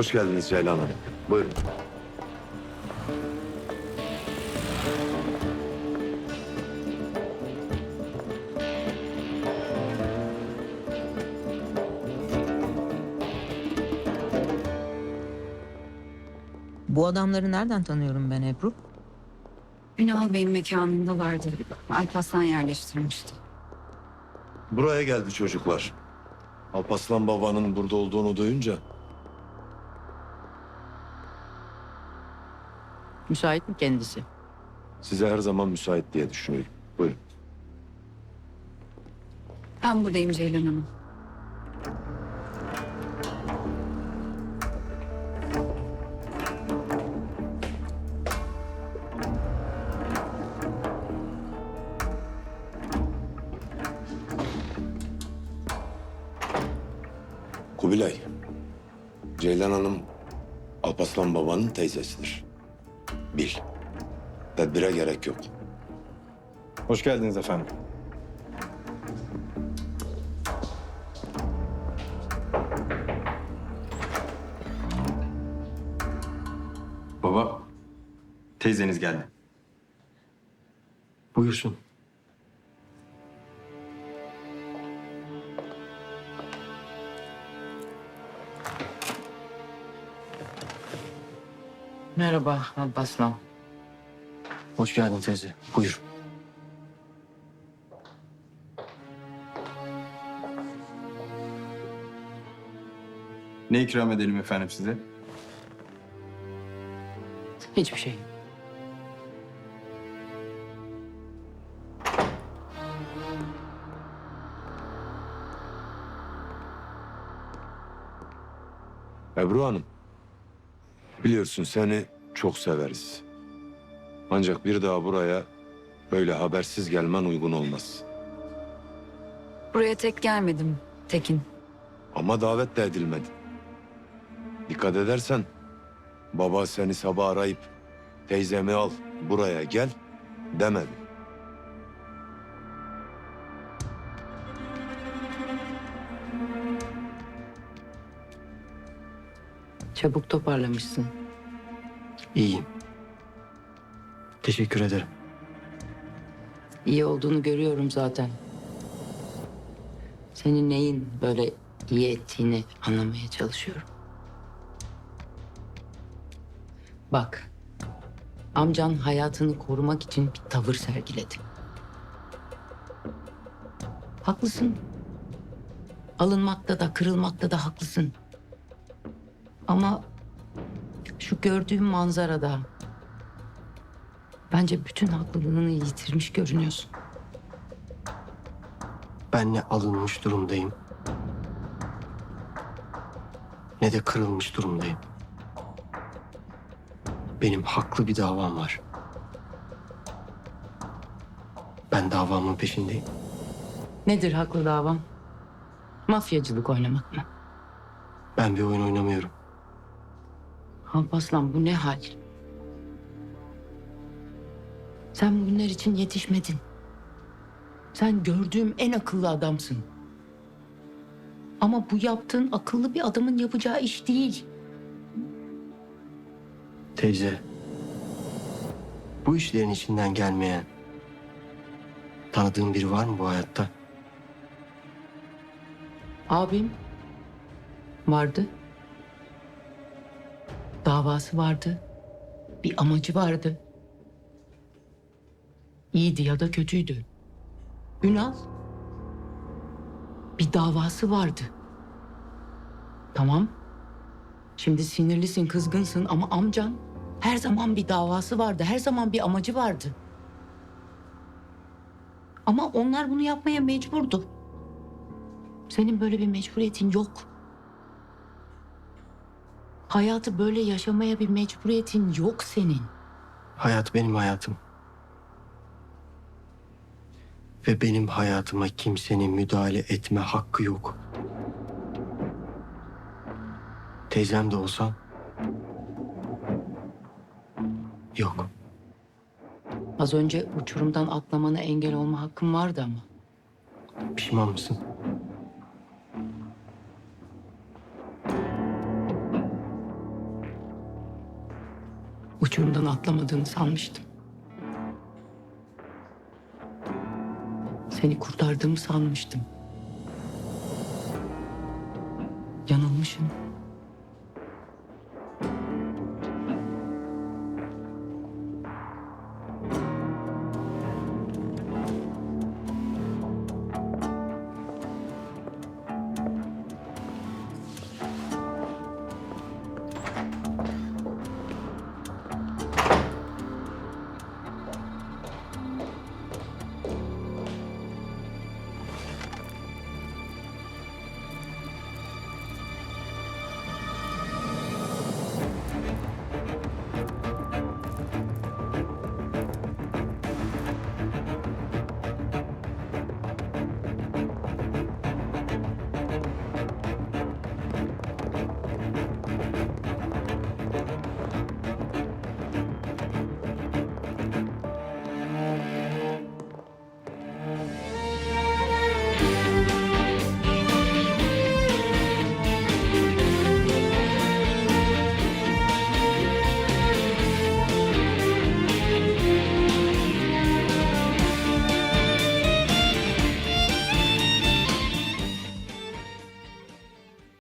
Hoş geldiniz Ceylan Hanım. Buyurun. Bu adamları nereden tanıyorum ben Ebru? Ünal Bey'in mekanında vardı. Alparslan yerleştirmişti. Buraya geldi çocuklar. Alpaslan babanın burada olduğunu duyunca Müsait mi kendisi? size her zaman müsait diye düşünüyorum. Buyurun. Ben buradayım Ceylan Hanım. Kubilay. Ceylan Hanım Alpaslan babanın teyzesidir. Bil. Tedbire gerek yok. Hoş geldiniz efendim. Baba, teyzeniz geldi. Buyursun. Merhaba Alparslan. Hoş geldin teyze. Buyur. Ne ikram edelim efendim size? Hiçbir şey. Ebru Hanım. Biliyorsun seni çok severiz. Ancak bir daha buraya böyle habersiz gelmen uygun olmaz. Buraya tek gelmedim Tekin. Ama davet de edilmedi. Dikkat edersen baba seni sabah arayıp teyzemi al buraya gel demedi. Çabuk toparlamışsın. İyiyim. Teşekkür ederim. İyi olduğunu görüyorum zaten. Senin neyin böyle iyi ettiğini anlamaya çalışıyorum. Bak, amcan hayatını korumak için bir tavır sergiledi. Haklısın. Alınmakta da kırılmakta da haklısın. Ama şu gördüğüm manzarada bence bütün haklılığını yitirmiş görünüyorsun. Ben ne alınmış durumdayım. Ne de kırılmış durumdayım. Benim haklı bir davam var. Ben davamın peşindeyim. Nedir haklı davam? Mafyacılık oynamak mı? Ben bir oyun oynamıyorum. Alparslan bu ne hal? Sen bunlar için yetişmedin. Sen gördüğüm en akıllı adamsın. Ama bu yaptığın akıllı bir adamın yapacağı iş değil. Teyze. Bu işlerin içinden gelmeyen tanıdığın biri var mı bu hayatta? Abim vardı. Davası vardı. Bir amacı vardı. İyiydi ya da kötüydü. Ünal bir davası vardı. Tamam. Şimdi sinirlisin, kızgınsın ama amcan her zaman bir davası vardı. Her zaman bir amacı vardı. Ama onlar bunu yapmaya mecburdu. Senin böyle bir mecburiyetin yok. Hayatı böyle yaşamaya bir mecburiyetin yok senin. Hayat benim hayatım. Ve benim hayatıma kimsenin müdahale etme hakkı yok. Teyzem de olsam yok. Az önce uçurumdan atlamana engel olma hakkın vardı ama. Pişman mısın? Uçurumdan atlamadığını sanmıştım. Seni kurtardığımı sanmıştım. Yanılmışım.